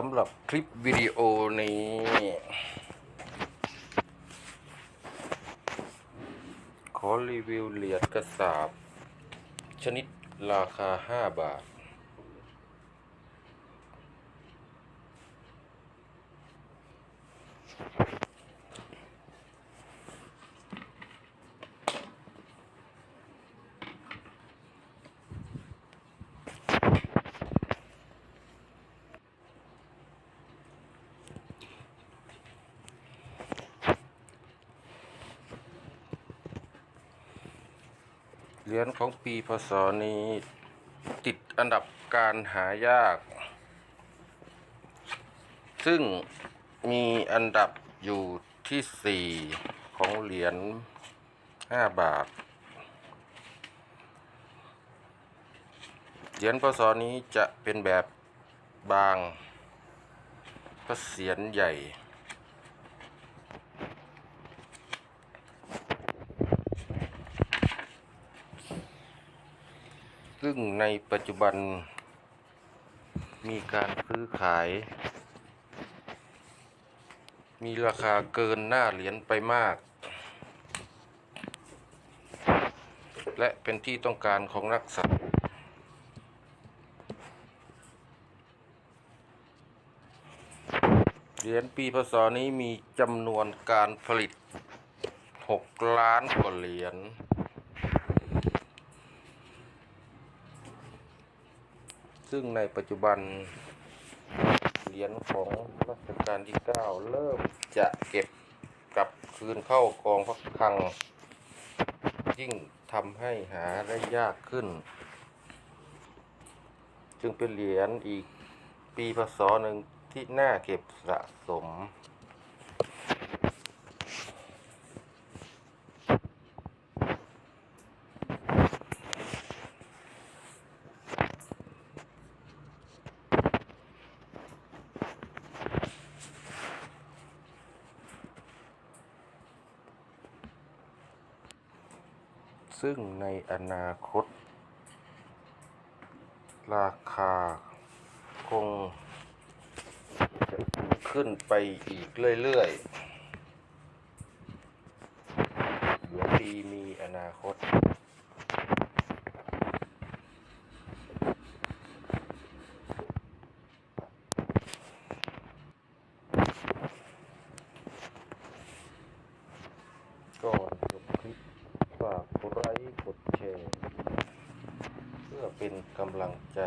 สำหรับคลิปวิดีโอนี้ ขอรีวิวเหรียญกระสาบ ชนิดราคา 5 บาท เหรียญของปีพศนี้ติดอันดับการหายาก ซึ่งมีอันดับอยู่ที่ 4 ของเหรียญ 5 บาท เหรียญพศนี้จะเป็นแบบบางพระเศียรใหญ่ ซึ่งในปัจจุบันมีการซื้อขาย มีราคาเกินหน้าเหรียญไปมาก และเป็นที่ต้องการของนักสัตว์เหรียญปีพศนี้มีจำนวนการผลิต 6 ล้านกว่าเหรียญ ซึ่งในปัจจุบันเหรียญของรัชกาลที่ 9 เริ่มจะเก็บกลับคืนเข้ากองพระคลัง ยิ่งทำให้หาได้ยากขึ้น จึงเป็นเหรียญอีกปีพศหนึ่งที่น่าเก็บสะสม ซึ่งในอนาคต ราคาคงขึ้นไปอีกเรื่อยๆเหรียญปีมีอนาคต ก่อนจบคลิปฝากกดไลค์กดแชร์ เป็นกำลังใจ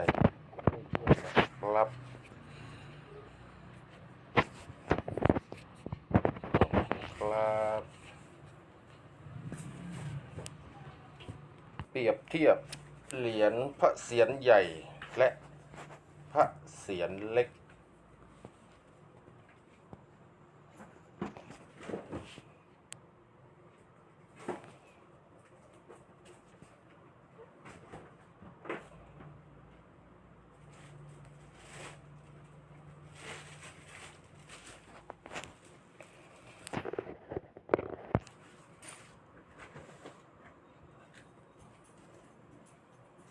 ครับครับเปรียบเทียบเหรียญพระเศียรใหญ่และพระเศียรเล็ก